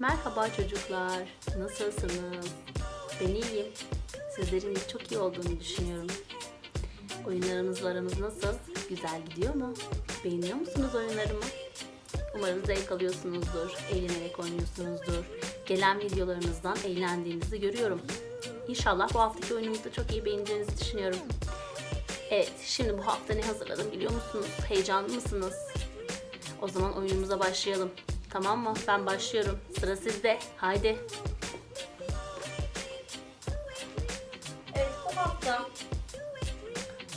Merhaba çocuklar. Nasılsınız? Ben iyiyim. Sizlerin de çok iyi olduğunu düşünüyorum. Oyunlarımızla aramız nasıl? Güzel gidiyor mu? Beğeniyor musunuz oyunlarımı? Umarım zevk alıyorsunuzdur, eğlenerek oynuyorsunuzdur. Gelen videolarınızdan eğlendiğinizi görüyorum. İnşallah bu haftaki oyunumuzu çok iyi beğeneceğinizi düşünüyorum. Evet, şimdi bu hafta ne hazırladım biliyor musunuz? Heyecanlı mısınız? O zaman oyunumuza başlayalım. Tamam mı? Ben başlıyorum. Sıra sizde. Haydi. Evet, bu hafta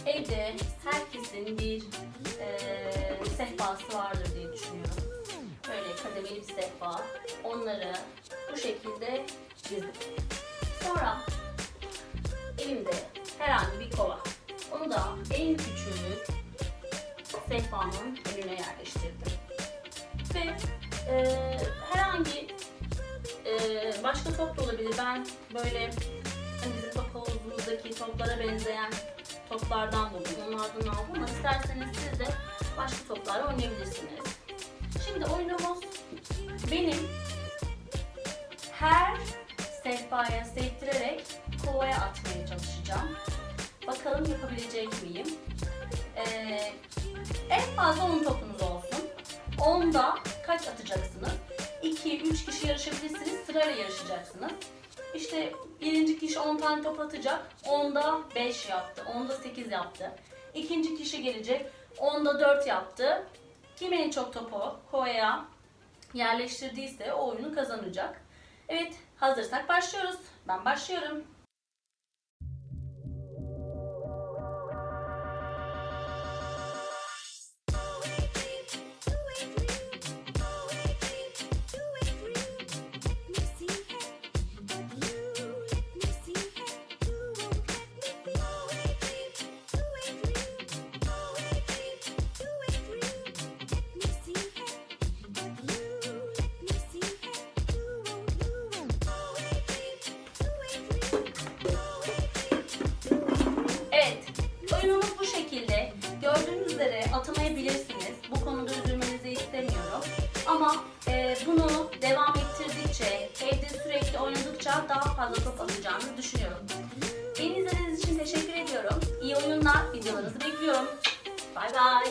evde herkesin bir eee sehpası vardır diye düşünüyorum. Böyle kademeli bir sehpa. Onları bu şekilde dizdim. Sonra elimde herhangi bir kova. Onu da en küçüğü sehpanın önüne yerleştirdim. Ve e, herhangi e, başka top da olabilir. Ben böyle hani bizim top havuzumuzdaki toplara benzeyen toplardan buldum. Onlardan aldım ama isterseniz siz de başka toplarla oynayabilirsiniz. Şimdi oyunumuz benim her sehpaya sektirerek kovaya atmaya çalışacağım. Bakalım yapabilecek miyim? Ee, en fazla 10 topunuz olsun. 10'da kaç atacaksınız? 2-3 kişi yarışabilirsiniz. Sırayla yarışacaksınız. İşte birinci kişi 10 tane top atacak. 10'da 5 yaptı. 10'da 8 yaptı. İkinci kişi gelecek. 10'da 4 yaptı. Kim en çok topu kovaya yerleştirdiyse o oyunu kazanacak. Evet hazırsak başlıyoruz. Ben başlıyorum. Ama e, bunu devam ettirdikçe, evde sürekli oynadıkça daha fazla top atacağınızı düşünüyorum. Beni izlediğiniz için teşekkür ediyorum. İyi oyunlar, videolarınızı bekliyorum. Bay bay.